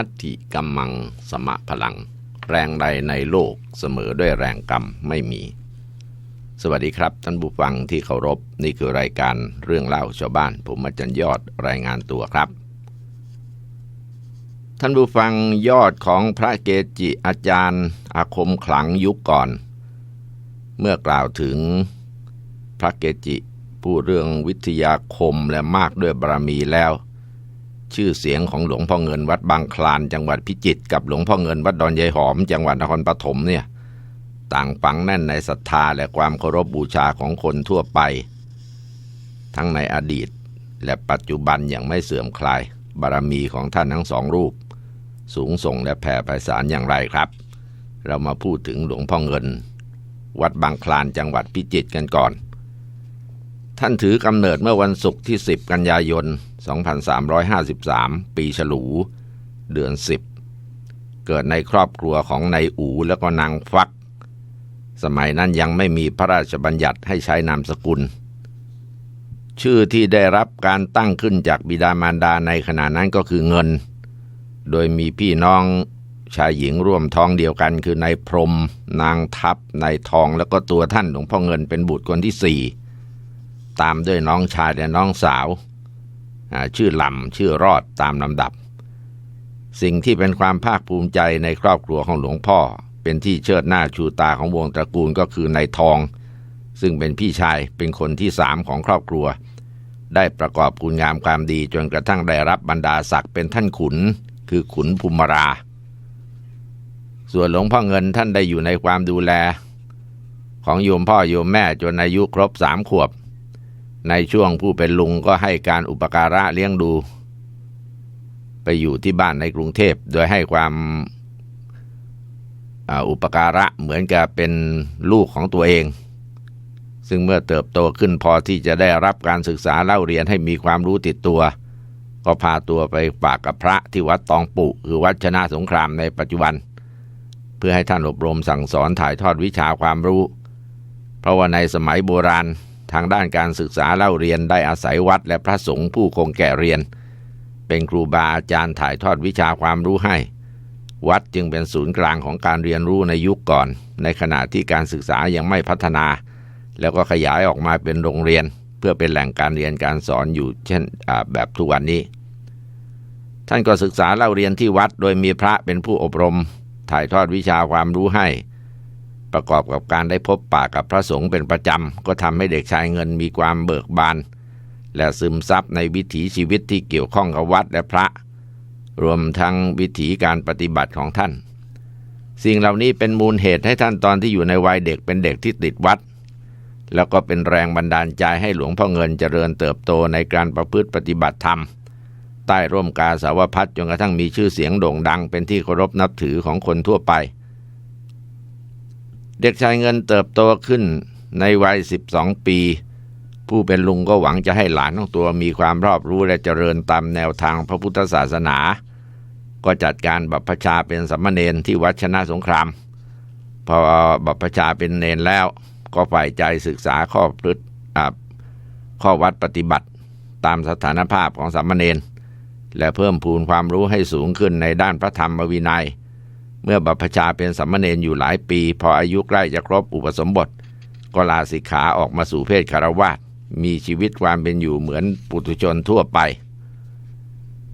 นัตถิกัมมังสมะพลัง แรงใดในโลกเสมอด้วยแรงกรรมไม่มี สวัสดีครับ ท่านผู้ฟังที่เคารพนี่คือรายการเรื่องเล่าชาวบ้าน ผมอาจารย์ยอดรายงานตัวครับ ท่านผู้ฟังยอดของพระเกจิอาจารย์ อาคมขลังยุคก่อน เมื่อกล่าวถึงพระเกจิผู้เรื่องวิทยาคมและมากด้วยบารมีแล้ว ชื่อเสียงของหลวงพ่อเงินวัดบางคลานจังหวัดพิจิตรกับหลวงพ่อเงินวัดดอนยายหอม จังหวัดนครปฐมเนี่ยต่างฝังแน่นในศรัทธาและความเคารพบบูชาของคนทั่วไป ทั้งในอดีต และปัจจุบันอย่างไม่เสื่อมคลาย บารมีของท่านทั้งสองรูป สูงส่งและแผ่ไพศาลอย่างไรครับ เรามาพูดถึงหลวงพ่อเงิน วัดบางคลานจังหวัดพิจิตรกันก่อน ท่านถือกำเนิดเมื่อวันศุกร์ที่ 10 กันยายน 2353 ปีฉลู เดือน 10 เกิดในครอบครัวของนายอูแล้วก็นางฟัก สมัยนั้นยังไม่มีพระราชบัญญัติให้ใช้นามสกุล ชื่อที่ได้รับการตั้งขึ้นจากบิดามารดาในขณะนั้นก็คือเงิน โดยมีพี่น้องชายหญิงร่วมท้องเดียวกันคือนายพรม นางทัพนายทองแล้วก็ตัวท่านหลวงพ่อเงินเป็นบุตรคนที่สี่ตามด้วยน้องชายและน้องสาว ชื่อลำชื่อรอดตามลำดับ สิ่งที่เป็นความภาคภูมิใจในครอบครัวของหลวงพ่อ เป็นที่เชิดหน้าชูตาของวงตระกูลก็คือนายทอง ซึ่งเป็นพี่ชายเป็นคนที่สามของครอบครัว ได้ประกอบคุณงามความดีจนกระทั่งได้รับบรรดาศักดิ์เป็นท่านขุน คือขุนภูมิรา ส่วนหลวงพ่อเงินท่านได้อยู่ในความดูแล ของโยมพ่อโยมแม่จนอายุครบสามขวบ ในช่วงผู้เป็นลุงก็ให้การอุปการะเลี้ยงดู ไปอยู่ที่บ้านในกรุงเทพโดยให้ความอุปการะเหมือนกับเป็นลูกของตัวเอง ซึ่งเมื่อเติบโตขึ้นพอที่จะได้รับการศึกษาเล่าเรียนให้มีความรู้ติดตัว ก็พาตัวไปฝากกับพระที่วัดตองปุคือวัดชนะสงครามในปัจจุบัน เพื่อให้ท่านอบรมสั่งสอนถ่ายทอดวิชาความรู้ เพราะว่าในสมัยโบราณ ทางด้านการศึกษาเล่าเรียนได้อาศัยวัดและพระสงฆ์ผู้คงแก่เรียน เป็นครูบาอาจารย์ถ่ายทอดวิชาความรู้ให้ วัดจึงเป็นศูนย์กลางของการเรียนรู้ในยุคก่อน ในขณะที่การศึกษายังไม่พัฒนา แล้วก็ขยายออกมาเป็นโรงเรียน เพื่อเป็นแหล่งการเรียนการสอนอยู่เช่นแบบทุกวันนี้ ท่านก็ศึกษาเล่าเรียนที่วัดโดยมีพระเป็นผู้อบรม ถ่ายทอดวิชาความรู้ให้ ประกอบกับการได้พบปะกับพระสงฆ์เป็นประจำ ก็ทำให้เด็กชายเงินมีความเบิกบาน และซึมซับในวิถีชีวิตที่เกี่ยวข้องกับวัดและพระ รวมทั้งวิถีการปฏิบัติของท่าน สิ่งเหล่านี้เป็นมูลเหตุให้ท่านตอนที่อยู่ในวัยเด็กเป็นเด็กที่ติดวัด แล้วก็เป็นแรงบันดาลใจให้หลวงพ่อเงินเจริญเติบโตในการประพฤติปฏิบัติธรรม ใต้ร่มกาสาวพัดจนกระทั่งมีชื่อเสียงโด่งดังเป็นที่เคารพนับถือของคนทั่วไป เด็กชายเงินเติบโตขึ้นในวัย 12 ปี ผู้เป็นลุงก็หวังจะให้หลานของตัวมีความรอบรู้และเจริญตามแนวทางพระพุทธศาสนา ก็จัดการบัพพชาเป็นสัมมาเนนที่วัดชนะสงคราม พอบัพพชาเป็นเนนแล้วก็ฝ่ายใจศึกษาข้อพฤติข้อวัดปฏิบัติตามสถานภาพของสัมมาเนนและเพิ่มพูนความรู้ให้สูงขึ้นในด้านพระธรรมวินัย มื่อบัพพชาเป็นสัมมาเนนอยู่หลายปี พออายุใกล้จะครบอุปสมบท ก็ลาสิกขาออกมาสู่เพศคารวาสมีชีวิตความเป็นอยู่เหมือนปุถุชนทั่วไป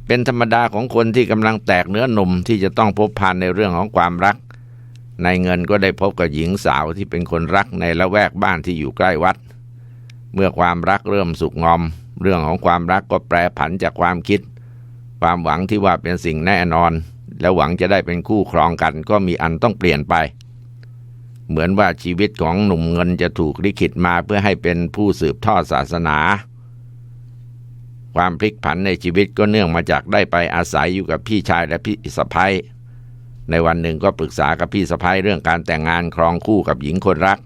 เป็นธรรมดาของคนที่กำลังแตกเนื้อหนุ่มที่จะต้องพบพันในเรื่องของความรัก ในเงินก็ได้พบกับหญิงสาวที่เป็นคนรักในละแวกบ้านที่อยู่ใกล้วัด เมื่อความรักเริ่มสุกงอม เรื่องของความรักก็แปรผันจากความคิด ความหวังที่ว่าเป็นสิ่งแน่นอน แล้วหวังจะได้เป็นคู่ครองกัน ก็มีอันต้องเปลี่ยนไป เหมือนว่าชีวิตของหนุ่มเงินจะถูกลิขิตมาเพื่อให้เป็นผู้สืบทอดศาสนา ความพลิกผันในชีวิตก็เนื่องมาจากได้ไปอาศัยอยู่กับพี่ชายและพี่สะพ้ยในวันหนึ่งก็ปรึกษากับพี่สะพ้ยเรื่องการแต่งงานครองคู่กับหญิงคนรัก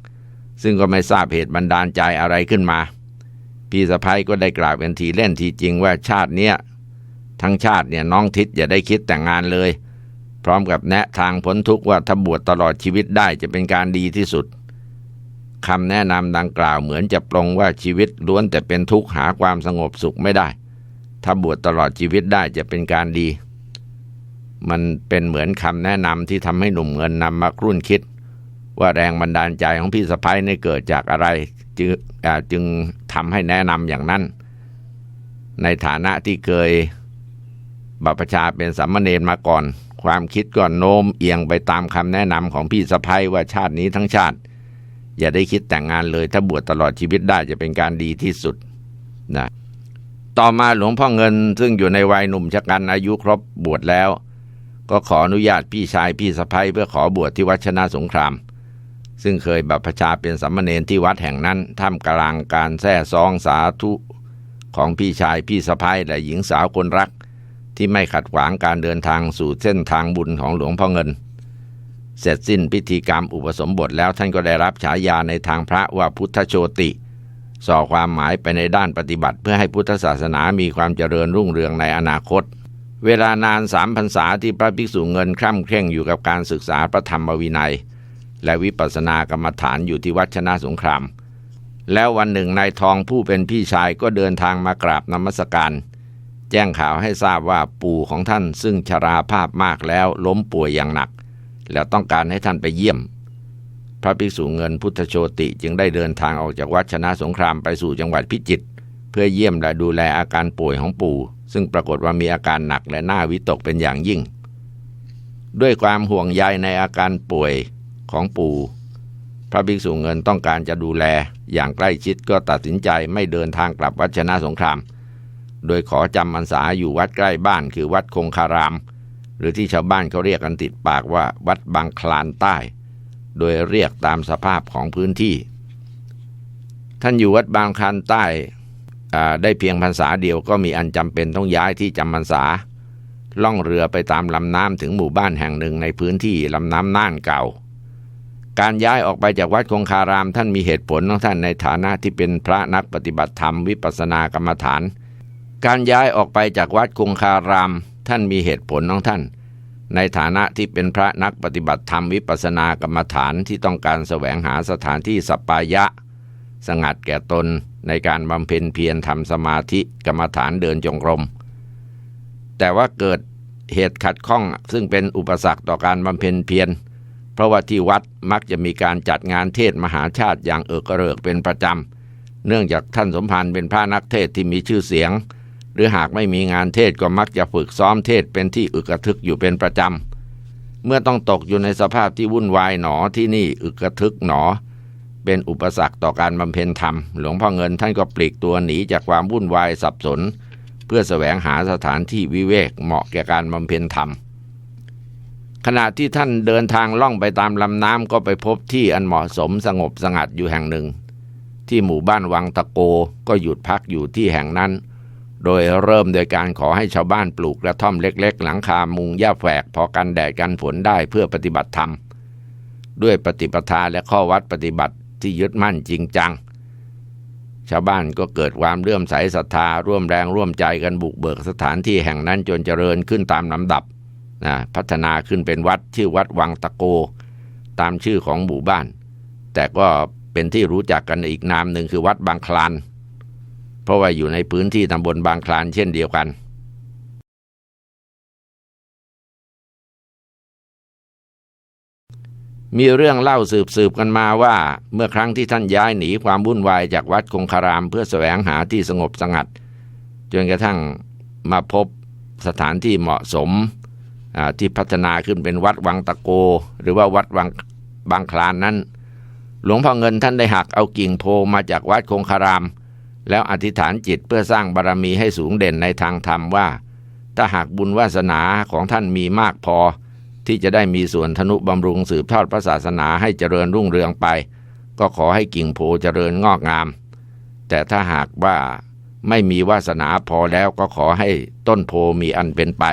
ซึ่งก็ไม่ทราบเหตุบันดาลใจอะไรขึ้นมา พี่สะพ้ยก็ได้กล่าวเป็นทีเล่นทีจริงว่าชาติเนี้ย ทั้งชาติเนี่ยน้องทิศอย่าได้คิดแต่งงานเลย พร้อมกับแนะทางพ้นทุกข์ว่าถ้าบวชตลอดชีวิตได้จะเป็นการดีที่สุดคำแนะนำดังกล่าวเหมือนจะปลงว่าชีวิตล้วนแต่เป็นทุกข์หาความสงบสุขไม่ได้ ถ้าบวชตลอดชีวิตได้จะเป็นการดี มันเป็นเหมือนคำแนะนำที่ทำให้หนุ่มเงินนำมาครุ่นคิด ว่าแรงบันดาลใจของพี่สะพ้ายในเกิดจากอะไร จึงจึงทำให้แนะนำอย่างนั้น ในฐานะที่เคย บัพประชาเป็นสัมมาเนรมาก่อน ความคิดก็โน้มเอียงไปตามคำแนะนำของพี่สะพ้ายว่าชาตินี้ทั้งชาติ อย่าได้คิดแต่งงานเลย ถ้าบวชตลอดชีวิตได้จะเป็นการดีที่สุดนะต่อมาหลวงพ่อเงินซึ่งอยู่ในวัยหนุ่มชะกันอายุครบบวชแล้ว ก็ขออนุญาตพี่ชายพี่สะพ้ยเพื่อขอบวชที่วัดชนะสงคราม ซึ่งเคยบัพชาเป็นสัมมาเนรที่วัดแห่งนั้นท่ามกลางการแซ่ซองสาธุของพี่ชายพี่สะพ้ยและหญิงสาวคนรัก ที่ไม่ขัดขวางการเดินทางสู่เส้นทางบุญของหลวงพ่อเงิน เสร็จสิ้นพิธีกรรมอุปสมบทแล้วท่านก็ได้รับฉายาในทางพระว่าพุทธโชติ ส่อความหมายไปในด้านปฏิบัติ เพื่อให้พุทธศาสนามีความเจริญรุ่งเรืองในอนาคต เวลานานสามพรรษาที่พระภิกษุเงินคร่ำเคร่งอยู่กับการศึกษาพระธรรมวินัย และวิปัสสนากรรมฐานอยู่ที่วัดชนะสงคราม แล้ววันหนึ่งนายทองผู้เป็นพี่ชายก็เดินทางมากราบนมัสการ แจ้งข่าวให้ทราบว่าปู่ของท่านซึ่งชราภาพมากแล้วล้มป่วยอย่างหนัก แล้วต้องการให้ท่านไปเยี่ยม พระภิกษุเงินพุทธโชติจึงได้เดินทางออกจากวัดชนะสงครามไปสู่จังหวัดพิจิตรเพื่อเยี่ยมและดูแลอาการป่วยของปู่ ซึ่งปรากฏว่ามีอาการหนักและน่าวิตกเป็นอย่างยิ่ง ด้วยความห่วงใยในอาการป่วยของปู่พระภิกษุเงินต้องการจะดูแลอย่างใกล้ชิดก็ตัดสินใจไม่เดินทางกลับวัดชนะสงคราม โดยขอจำพรรษาอยู่วัดใกล้บ้านคือวัดคงคาราม หรือที่ชาวบ้านเขาเรียกกันติดปากว่าวัดบางคลานใต้ โดยเรียกตามสภาพของพื้นที่ ท่านอยู่วัดบางคันใต้ได้เพียงพรรษาเดียวก็มีอันจำเป็นต้องย้ายที่จำพรรษา ล่องเรือไปตามลำน้ำถึงหมู่บ้านแห่งหนึ่งในพื้นที่ลำน้ำน่านเก่า การย้ายออกไปจากวัดคงคารามท่านมีเหตุผลของท่านในฐานะที่เป็นพระนักปฏิบัติธรรมวิปัสสนากรรมฐาน การย้ายออกไปจากวัดคงคาราม ท่านมีเหตุผลของท่าน ในฐานะที่เป็นพระนักปฏิบัติธรรมวิปัสสนากรรมฐานที่ต้องการแสวงหาสถานที่สปายะ สงัดแก่ตนในการบำเพ็ญเพียรทำสมาธิกรรมฐานเดินจงกรม แต่ว่าเกิดเหตุขัดข้องซึ่งเป็นอุปสรรคต่อการบำเพ็ญเพียร เพราะว่าที่วัดมักจะมีการจัดงานเทศมหาชาติอย่างเอกเริกเป็นประจำ เนื่องจากท่านสมภารเป็นพระนักเทศที่มีชื่อเสียง หรือหากไม่มีงานเทศก็มักจะฝึกซ้อมเทศเป็นที่อึกระทึกอยู่เป็นประจำ เมื่อต้องตกอยู่ในสภาพที่วุ่นวายหนอที่นี่อึกระทึกหนอ เป็นอุปสรรคต่อการบำเพ็ญธรรม หลวงพ่อเงินท่านก็ปลีกตัวหนีจากความวุ่นวายสับสน เพื่อแสวงหาสถานที่วิเวกเหมาะแก่การบำเพ็ญธรรม ขณะที่ท่านเดินทางล่องไปตามลำน้ำก็ไปพบที่อันเหมาะสมสงบสงัดอยู่แห่งหนึ่ง ที่หมู่บ้านวังตะโกก็หยุดพักอยู่ที่แห่งนั้น โดยเริ่มโดยการขอให้ชาวบ้านปลูกกระท่อมเล็ก ๆ หลังคามุงหญ้าแฝกพอกันแดดกันฝนได้เพื่อปฏิบัติธรรม ด้วยปฏิปทาและข้อวัดปฏิบัติที่ยึดมั่นจริงจัง ชาวบ้านก็เกิดความเลื่อมใสศรัทธาร่วมแรงร่วมใจกันบุกเบิกสถานที่แห่งนั้นจนเจริญขึ้นตามลำดับนะพัฒนาขึ้นเป็นวัดชื่อวัดวังตะโก ตามชื่อของหมู่บ้าน แต่ก็เป็นที่รู้จักกันอีกนามหนึ่งคือวัดบางคลาน เพราะว่าอยู่ในพื้นที่ตำบลบางคลานเช่นเดียวกันมีเรื่องเล่าสืบสืบกันมาว่า เมื่อครั้งที่ท่านย้ายหนีความวุ่นวายจากวัดคงคารามเพื่อแสวงหาที่สงบสงัด จนกระทั่งมาพบสถานที่เหมาะสมที่พัฒนาขึ้นเป็นวัดวังตะโก หรือว่าวัดวังบางคลานนั้น หลวงพ่อเงินท่านได้หักเอากิ่งโพมาจากวัดคงคาราม แล้วอธิษฐานจิตเพื่อสร้างบารรมีให้สูงเด่นในทางธรรมว่า ถ้าหากบุญวาสนาของท่านมีมากพอ ที่จะได้มีส่วนธนุบำรุงสืบทอดพระศาสนาให้เจริญรุ่งเรืองไป ก็ขอให้กิ่งโพเจริญงอกงาม แต่ถ้าหากว่าไม่มีวาสนาพอแล้วก็ขอให้ต้นโพมีอันเป็นไป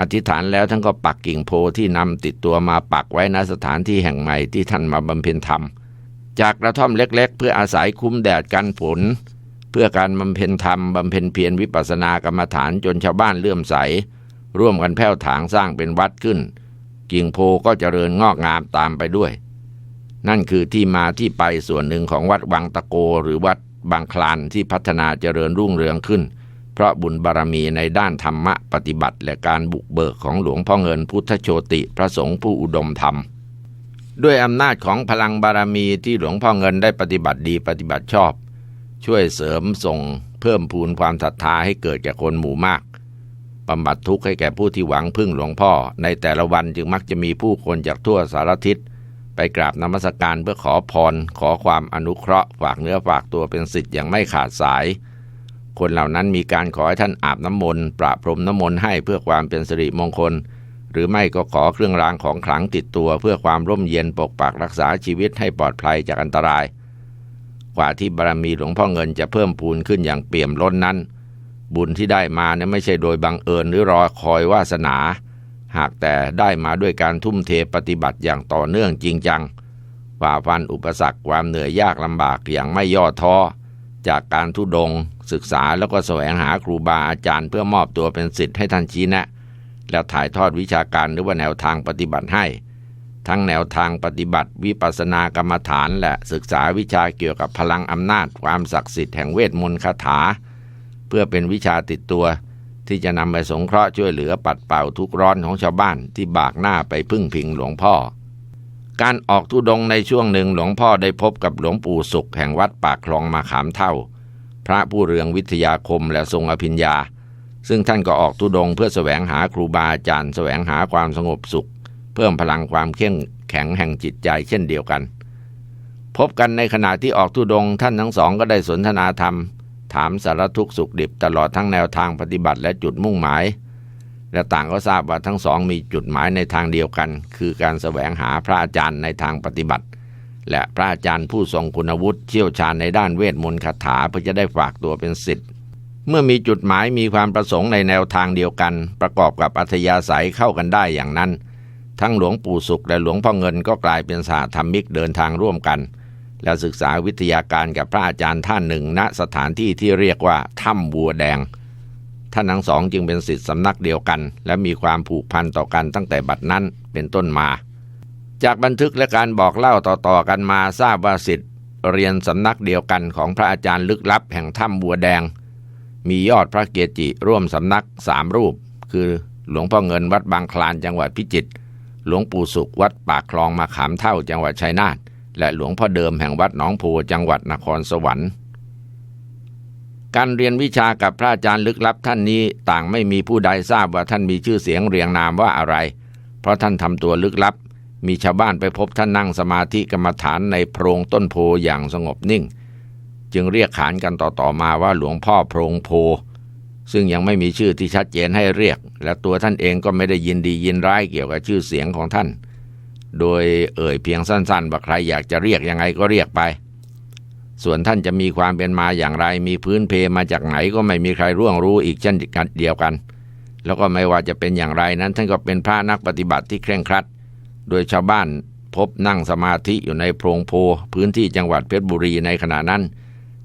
อธิษฐานแล้วท่านก็ปักกิ่งโพที่นำติดตัวมาปักไว้ณสถานที่แห่งใหม่ที่ท่านมาบำเพ็ญธรรม จากกระท่อมเล็กๆ เพื่ออาศัยคุ้มแดดกันฝนเพื่อการบำเพ็ญธรรมบำเพ็ญเพียรวิปัสสนากรรมฐานจนชาวบ้านเลื่อมใส ร่วมกันแผ่วถางสร้างเป็นวัดขึ้น กิ่งโพก็เจริญงอกงามตามไปด้วย นั่นคือที่มาที่ไปส่วนหนึ่งของวัดวังตะโกหรือวัดบางคลานที่พัฒนาเจริญรุ่งเรืองขึ้น เพราะบุญบารมีในด้านธรรมะปฏิบัติ และการบุกเบิกของหลวงพ่อเงินพุทธโชติพระสงฆ์ผู้อุดมธรรม ด้วยอำนาจของพลังบารมีที่หลวงพ่อเงินได้ปฏิบัติดีปฏิบัติชอบ ช่วยเสริมส่งเพิ่มพูนความศรัทธาให้เกิดแก่คนหมู่มากบำบัดทุกข์ให้แก่ผู้ที่หวังพึ่งหลวงพ่อ ในแต่ละวันจึงมักจะมีผู้คนจากทั่วสารทิศไปกราบนมัสการเพื่อขอพร ขอความอนุเคราะห์ ฝากเนื้อฝากตัวเป็นสิทธิ์อย่างไม่ขาดสาย คนเหล่านั้นมีการขอให้ท่านอาบน้ำมนต์ประพรมน้ำมนต์ให้เพื่อความเป็นสิริมงคล หรือไม่ก็ขอเครื่องรางของขลังติดตัว เพื่อความร่มเย็นปกปักรักษาชีวิตให้ปลอดภัยจากอันตราย กว่าที่บารมีหลวงพ่อเงินจะเพิ่มพูนขึ้นอย่างเปี่ยมล้นนั้น บุญที่ได้มาเนี่ยไม่ใช่โดยบังเอิญหรือรอคอยวาสนา หากแต่ได้มาด้วยการทุ่มเทปฏิบัติอย่างต่อเนื่องจริงจังฝ่าฟันอุปสรรคความเหนื่อยยากลำบากอย่างไม่ย่อท้อจากการทุดง ศึกษาแล้วก็แสวงหาครูบาอาจารย์เพื่อมอบตัวเป็นสิทธิ์ให้ท่านชี้แนะ แล้วถ่ายทอดวิชาการหรือว่าแนวทางปฏิบัติให้ ทั้งแนวทางปฏิบัติวิปัสสนากรรมฐานและศึกษาวิชาเกี่ยวกับพลังอำนาจ ความศักดิ์สิทธิ์แห่งเวทมนต์คาถา เพื่อเป็นวิชาติดตัว ที่จะนำไปสงเคราะห์ช่วยเหลือปัดเป่าทุกร้อนของชาวบ้านที่บากหน้าไปพึ่งพิงหลวงพ่อ การออกทุดงในช่วงหนึ่งหลวงพ่อได้พบกับหลวงปู่สุขแห่งวัดปากคลองมาขามเท่า พระผู้เรืองวิทยาคมและทรงอภิญญา ซึ่งท่านก็ออกทุดงเพื่อแสวงหาครูบาอาจารย์แสวงหาความสงบสุข เพิ่มพลังความเข้มแข็งแห่งจิตใจเช่นเดียวกัน พบกันในขณะที่ออกทุดงท่านทั้งสองก็ได้สนทนาธรรม ถามสารทุกสุขดิบตลอดทั้งแนวทางปฏิบัติและจุดมุ่งหมาย และต่างก็ทราบว่าทั้งสองมีจุดหมายในทางเดียวกัน คือการแสวงหาพระอาจารย์ในทางปฏิบัติ และพระอาจารย์ผู้ทรงคุณวุฒิเชี่ยวชาญในด้านเวทมนต์คาถาเพื่อจะได้ฝากตัวเป็นศิษย์ เมื่อมีจุดหมายมีความประสงค์ในแนวทางเดียวกัน ประกอบกับอัธยาศัยเข้ากันได้อย่างนั้น ทั้งหลวงปู่สุขและหลวงพ่อเงินก็กลายเป็นสาธรรมิกเดินทางร่วมกัน และศึกษาวิทยาการกับพระอาจารย์ท่านหนึ่งณสถานที่ที่เรียกว่าถ้ำวัวแดง ท่านทั้งสองจึงเป็นศิษย์สำนักเดียวกัน และมีความผูกพันต่อกันตั้งแต่บัดนั้นเป็นต้นมา จากบันทึกและการบอกเล่าต่อๆกันมาทราบว่าศิษย์เรียนสำนักเดียวกันของพระอาจารย์ลึกลับแห่งถ้ำบัวแดง มียอดพระเกจิร่วมสำนักสามรูป คือหลวงพ่อเงินวัดบางคลานจังหวัดพิจิตรหลวงปู่สุขวัดปากคลองมาขามเท่าจังหวัดชัยนาทและหลวงพ่อเดิมแห่งวัดหนองโพจังหวัดนครสวรรค์ การเรียนวิชากับพระอาจารย์ลึกลับท่านนี้ต่างไม่มีผู้ใดทราบว่าท่านมีชื่อเสียงเรียงนามว่าอะไร เพราะท่านทำตัวลึกลับ มีชาวบ้านไปพบท่านนั่งสมาธิกรรมฐานในโพรงต้นโพอย่างสงบนิ่ง จึงเรียกขานกันต่อๆมาว่าหลวงพ่อโพรงโพ ซึ่งยังไม่มีชื่อที่ชัดเจนให้เรียก และตัวท่านเองก็ไม่ได้ยินดียินร้ายเกี่ยวกับชื่อเสียงของท่าน โดยเอ่ยเพียงสั้นๆว่าใครอยากจะเรียกยังไงก็เรียกไป ส่วนท่านจะมีความเป็นมาอย่างไรมีพื้นเพมาจากไหนก็ไม่มีใครร่วงรู้อีกเช่นเดียวกัน แล้วก็ไม่ว่าจะเป็นอย่างไรนั้น ท่านก็เป็นพระนักปฏิบัติที่เคร่งครัด โดยชาวบ้านพบนั่งสมาธิอยู่ในโพรงโพ พื้นที่จังหวัดเพชรบุรีในขณะนั้น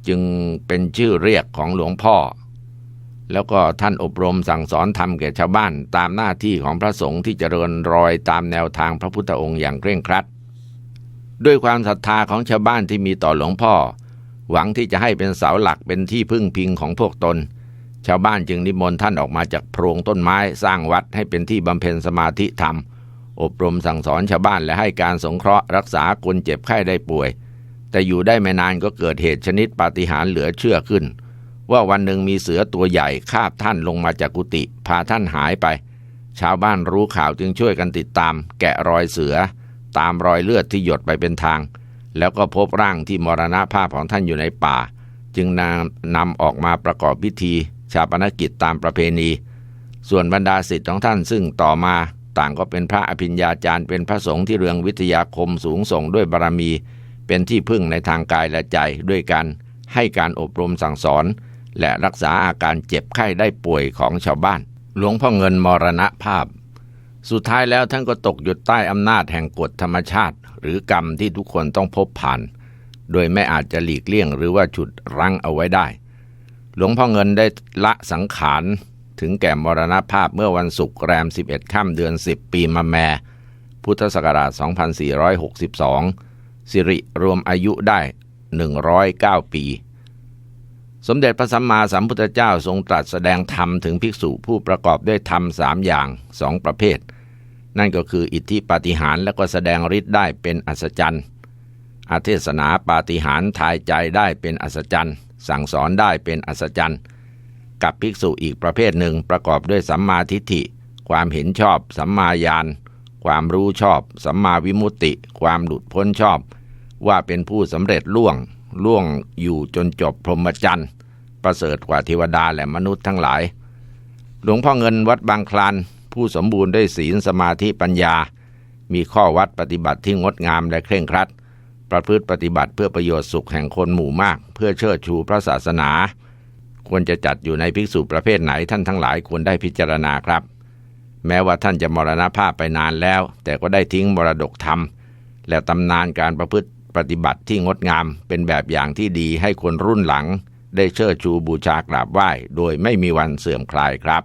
จึงเป็นชื่อเรียกของหลวงพ่อ แล้วก็ท่านอบรมสั่งสอนธรรมแก่ชาวบ้านตามหน้าที่ของพระสงฆ์ที่จเจริญรอยตามแนวทางพระพุทธองค์อย่างเคร่งครัด ด้วยความศรัทธาของชาวบ้านที่มีต่อหลวงพ่อ หวังที่จะให้เป็นเสาหลักเป็นที่พึ่งพิงของพวกตน ชาวบ้านจึงนิมนต์ท่านออกมาจากโพรงต้นไม้สร้างวัดให้เป็นที่บำเพ็ญสมาธิธรรม อบรมสั่งสอนชาวบ้านและให้การสงเคราะห์รักษาคนเจ็บไข้ได้ป่วย แต่อยู่ได้ไม่นานก็เกิดเหตุชนิดปาฏิหาริย์เหลือเชื่อขึ้น ว่าวันหนึ่งมีเสือตัวใหญ่คาบท่านลงมาจากกุฏิพาท่านหายไป ชาวบ้านรู้ข่าวจึงช่วยกันติดตาม แกะรอยเสือ ตามรอยเลือดที่หยดไปเป็นทาง แล้วก็พบร่างที่มรณภาพของท่านอยู่ในป่า จึงนำนำออกมาประกอบพิธี ชาปนกิจตามประเพณี ส่วนบรรดาศิษย์ของท่านซึ่งต่อมา ต่างก็เป็นพระอภิญญาจารย์เป็นพระสงฆ์ที่เรืองวิทยาคมสูงส่งด้วยบารมี เป็นที่พึ่งในทางกายและใจด้วยการให้การอบรมสั่งสอน และรักษาอาการเจ็บไข้ได้ป่วยของชาวบ้าน หลวงพ่อเงินมรณภาพ สุดท้ายแล้วท่านก็ตกอยู่ใต้อำนาจแห่งกฎธรรมชาติ หรือกรรมที่ทุกคนต้องพบผ่าน โดยไม่อาจจะหลีกเลี่ยงหรือว่าฉุดรั้งเอาไว้ได้ หลวงพ่อเงินได้ละสังขารถึงแก่มรณภาพเมื่อวันศุกร์แรม 11 ค่ำเดือน 10 ปีมะแม พุทธศักราช 2462 สิริรวมอายุได้ 109 ปี สมเด็จพระสัมมาสัมพุทธเจ้าทรงตรัสแสดงธรรมถึงภิกษุผู้ประกอบด้วยธรรมสามอย่างสองประเภท นั่นก็คืออิทธิปาฏิหาริย์และก็แสดงฤทธิ์ได้เป็นอัศจรรย์อาเทศนาปาฏิหาริย์ทายใจได้เป็นอัศจรรย์สั่งสอนได้เป็นอัศจรรย์กับภิกษุอีกประเภทหนึ่งประกอบด้วยสัมมาทิฏฐิ ความเห็นชอบ สัมมาญาณ ความรู้ชอบ สัมมาวิมุตติ ความหลุดพ้นชอบ ว่าเป็นผู้สำเร็จล่วงล่วงอยู่จนจบพรหมจรรย์ ประเสริฐกว่าเทวดาและมนุษย์ทั้งหลาย หลวงพ่อเงินวัดบางคลานผู้สมบูรณ์ด้วยศีลสมาธิปัญญา มีข้อวัดปฏิบัติที่งดงามและเคร่งครัด ประพฤติปฏิบัติเพื่อประโยชน์สุขแห่งคนหมู่มาก เพื่อเชิดชูพระศาสนา ควรจะจัดอยู่ในภิกษุประเภทไหนท่านทั้งหลายควรได้พิจารณาครับ แม้ว่าท่านจะมรณภาพไปนานแล้ว แต่ก็ได้ทิ้งมรดกธรรม และตำนานการประพฤติ ปฏิบัติที่งดงามเป็นแบบอย่างที่ดีให้คนรุ่นหลัง ได้เชิดชูบูชากราบไหว้ โดยไม่มีวันเสื่อมคลายครับ